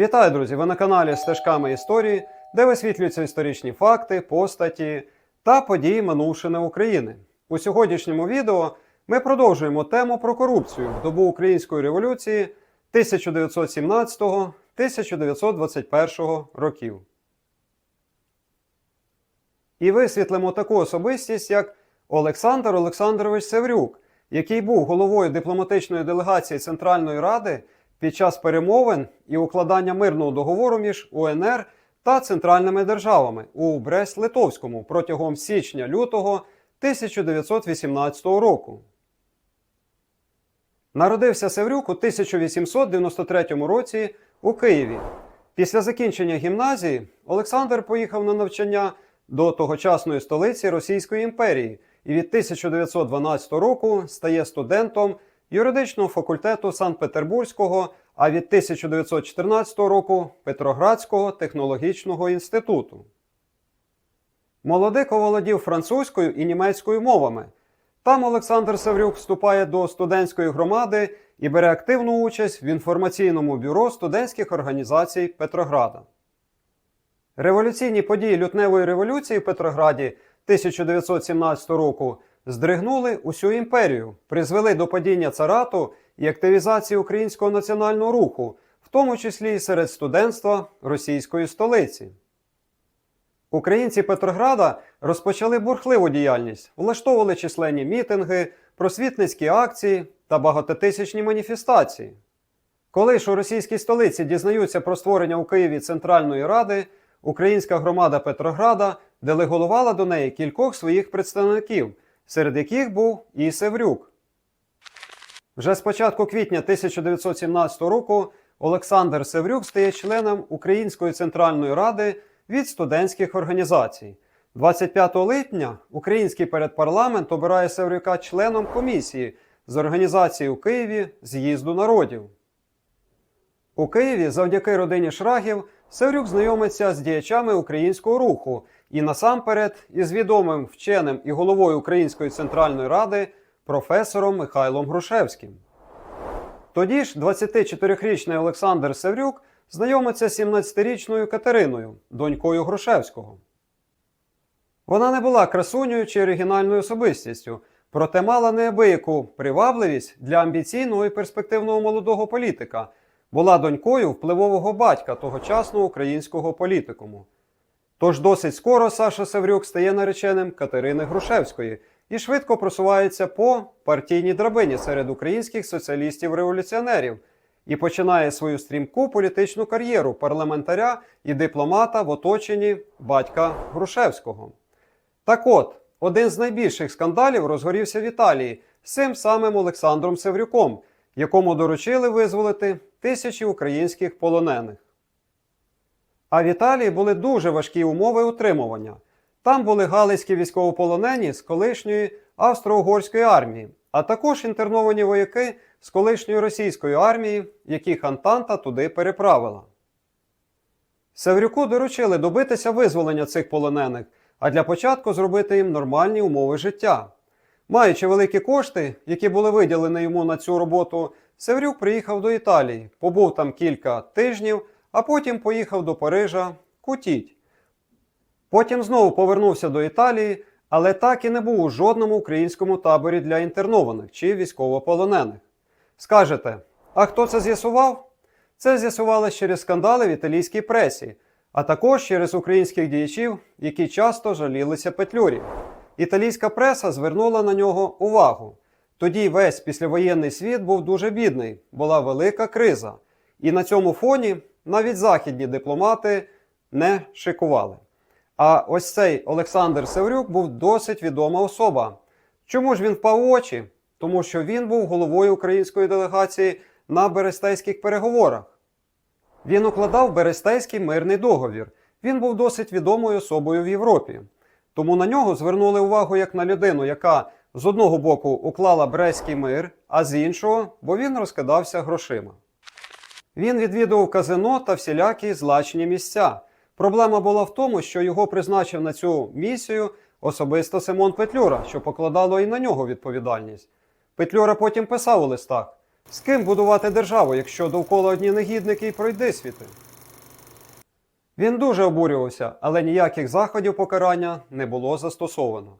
Вітаю, друзі! Ви на каналі Стежками історії, де висвітлюються історичні факти, постаті та події минувшини України. У сьогоднішньому відео ми продовжуємо тему про корупцію в добу української революції 1917-1921 років. І висвітлимо таку особистість, як Олександр Олександрович Севрюк, який був головою дипломатичної делегації Центральної Ради під час перемовин і укладання мирного договору між УНР та центральними державами у Брест-Литовському протягом січня-лютого 1918 року. Народився Севрюк у 1893 році у Києві. Після закінчення гімназії Олександр поїхав на навчання до тогочасної столиці Російської імперії і від 1912 року стає студентом юридичного факультету Санкт-Петербурзького, а від 1914 року Петроградського технологічного інституту. Молодик оволодів французькою і німецькою мовами. Там Олександр Саврюк вступає до студентської громади і бере активну участь в інформаційному бюро студентських організацій Петрограда. Революційні події лютневої революції в Петрограді 1917 року здригнули усю імперію, призвели до падіння царату і активізації українського національного руху, в тому числі і серед студентства російської столиці. Українці Петрограда розпочали бурхливу діяльність, влаштовували численні мітинги, просвітницькі акції та багатотисячні маніфестації. Коли ж у російській столиці дізнаються про створення у Києві Центральної Ради, українська громада Петрограда делегувала до неї кількох своїх представників, серед яких був і Севрюк. Вже з початку квітня 1917 року Олександр Севрюк стає членом Української Центральної Ради від студентських організацій. 25 липня Український передпарламент обирає Севрюка членом комісії з організації у Києві з'їзду народів. У Києві завдяки родині Шрагів Севрюк знайомиться з діячами українського руху і насамперед із відомим вченим і головою Української центральної ради професором Михайлом Грушевським. Тоді ж 24-річний Олександр Севрюк знайомиться з 17-річною Катериною, донькою Грушевського. Вона не була красунею чи оригінальною особистістю, проте мала неабияку привабливість для амбіційного і перспективного молодого політика, була донькою впливового батька тогочасного українського політикуму. Тож досить скоро Саша Севрюк стає нареченим Катерини Грушевської і швидко просувається по партійній драбині серед українських соціалістів-революціонерів і починає свою стрімку політичну кар'єру парламентаря і дипломата в оточенні батька Грушевського. Так от, один з найбільших скандалів розгорівся в Італії з цим самим Олександром Севрюком, якому доручили визволити тисячі українських полонених. А в Італії були дуже важкі умови утримування. Там були галицькі військовополонені з колишньої австро-угорської армії, а також інтерновані вояки з колишньої російської армії, яких Антанта туди переправила. Севрюку доручили добитися визволення цих полонених, а для початку зробити їм нормальні умови життя. Маючи великі кошти, які були виділені йому на цю роботу, Севрюк приїхав до Італії, побув там кілька тижнів, а потім поїхав до Парижа кутіть. Потім знову повернувся до Італії, але так і не був у жодному українському таборі для інтернованих чи військовополонених. Скажете, а хто це з'ясував? Це з'ясувалося через скандали в італійській пресі, а також через українських діячів, які часто жалілися Петлюрі. Італійська преса звернула на нього увагу. Тоді весь післявоєнний світ був дуже бідний, була велика криза. І на цьому фоні навіть західні дипломати не шикували. А ось цей Олександр Севрюк був досить відома особа. Чому ж він впав у очі? Тому що він був головою української делегації на Берестейських переговорах. Він укладав Берестейський мирний договір. Він був досить відомою особою в Європі. Тому на нього звернули увагу як на людину, яка з одного боку уклала Брестський мир, а з іншого, бо він розкидався грошима. Він відвідував казино та всілякі злачні місця. Проблема була в тому, що його призначив на цю місію особисто Симон Петлюра, що покладало і на нього відповідальність. Петлюра потім писав у листах: з ким будувати державу, якщо довкола одні негідники і пройдисвіти? Він дуже обурювався, але ніяких заходів покарання не було застосовано.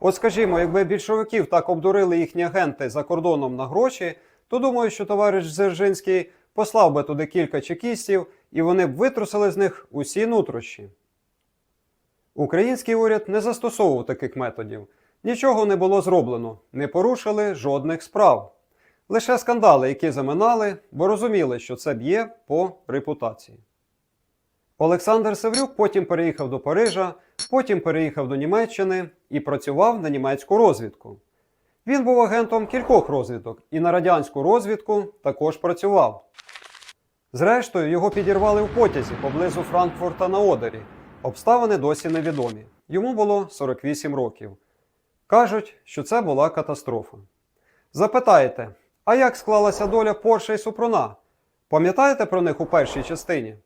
От скажімо, якби більшовиків так обдурили їхні агенти за кордоном на гроші, то думаю, що товариш Дзержинський послав би туди кілька чекістів, і вони б витрусили з них усі нутрощі. Український уряд не застосовував таких методів. Нічого не було зроблено, не порушили жодних справ. Лише скандали, які заминали, бо розуміли, що це б'є по репутації. Олександр Севрюк потім переїхав до Парижа, потім переїхав до Німеччини і працював на німецьку розвідку. Він був агентом кількох розвідок і на радянську розвідку також працював. Зрештою, його підірвали в потязі поблизу Франкфурта на Одері. Обставини досі невідомі. Йому було 48 років. Кажуть, що це була катастрофа. Запитаєте, а як склалася доля Порше і Супруна? Пам'ятаєте про них у першій частині?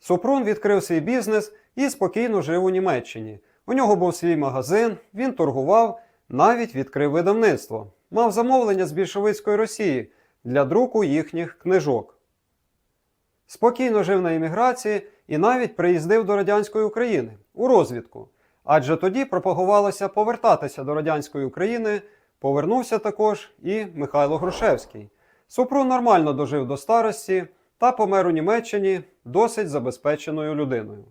Супрун відкрив свій бізнес і спокійно жив у Німеччині. У нього був свій магазин, він торгував, навіть відкрив видавництво. Мав замовлення з більшовицької Росії для друку їхніх книжок. Спокійно жив на імміграції і навіть приїздив до радянської України у розвідку. Адже тоді пропагувалося повертатися до радянської України, повернувся також і Михайло Грушевський. Супрун нормально дожив до старості та помер у Німеччині досить забезпеченою людиною.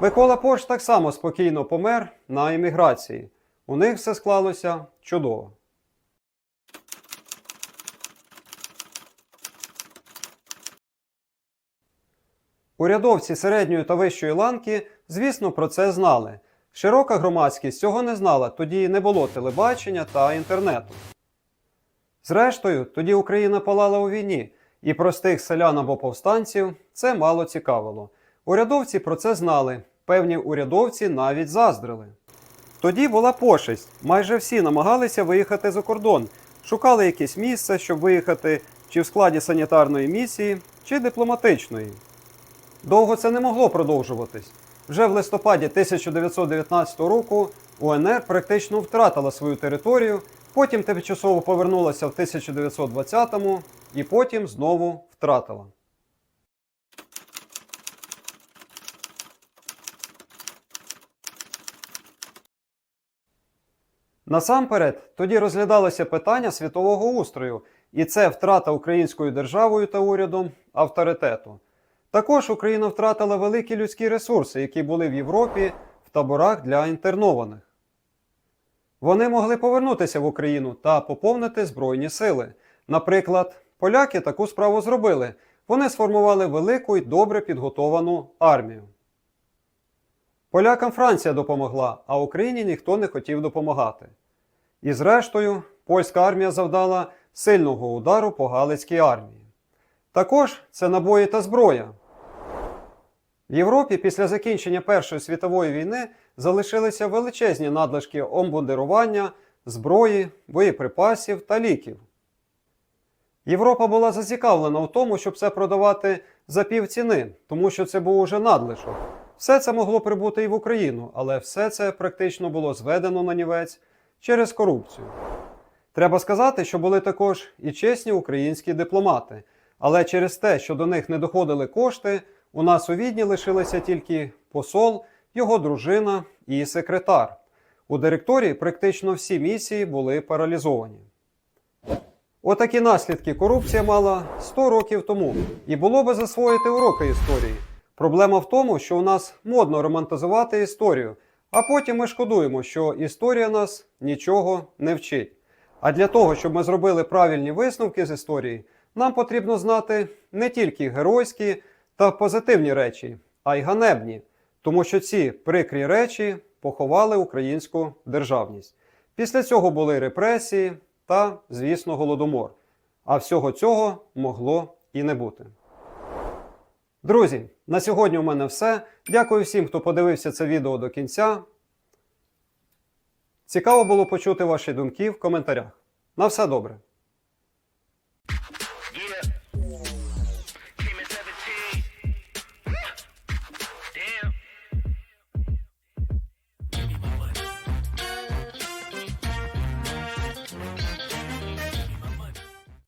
Микола Пош так само спокійно помер на еміграції. У них все склалося чудово. Урядовці середньої та вищої ланки, звісно, про це знали. Широка громадськість цього не знала, тоді не було телебачення та інтернету. Зрештою, тоді Україна палала у війні, і простих селян або повстанців це мало цікавило. Урядовці про це знали, певні урядовці навіть заздрили. Тоді була пошесть. Майже всі намагалися виїхати за кордон, шукали якесь місце, щоб виїхати чи в складі санітарної місії, чи дипломатичної. Довго це не могло продовжуватись. Вже в листопаді 1919 року УНР практично втратила свою територію, потім тимчасово повернулася в 1920-му і потім знову втратила. Насамперед, тоді розглядалося питання світового устрою, і це втрата українською державою та урядом авторитету. Також Україна втратила великі людські ресурси, які були в Європі в таборах для інтернованих. Вони могли повернутися в Україну та поповнити Збройні сили. Наприклад, поляки таку справу зробили. Вони сформували велику і добре підготовану армію. Полякам Франція допомогла, а Україні ніхто не хотів допомагати. І зрештою, польська армія завдала сильного удару по Галицькій армії. Також це набої та зброя. Європі після закінчення Першої світової війни залишилися величезні надлишки омбундирування, зброї, боєприпасів та ліків. Європа була зацікавлена в тому, щоб це продавати за півціни, тому що це був уже надлишок. Все це могло прибути і в Україну, але все це практично було зведено на нівець через корупцію. Треба сказати, що були також і чесні українські дипломати, але через те, що до них не доходили кошти, у нас у Відні лишилися тільки посол, його дружина і секретар. У директорії практично всі місії були паралізовані. Отакі наслідки корупція мала 100 років тому, і було би засвоїти уроки історії. Проблема в тому, що у нас модно романтизувати історію, а потім ми шкодуємо, що історія нас нічого не вчить. А для того, щоб ми зробили правильні висновки з історії, нам потрібно знати не тільки геройські та позитивні речі, а й ганебні, тому що ці прикрі речі поховали українську державність. Після цього були репресії та, звісно, голодомор. А всього цього могло і не бути. Друзі, на сьогодні у мене все. Дякую всім, хто подивився це відео до кінця. Цікаво було почути ваші думки в коментарях. На все добре!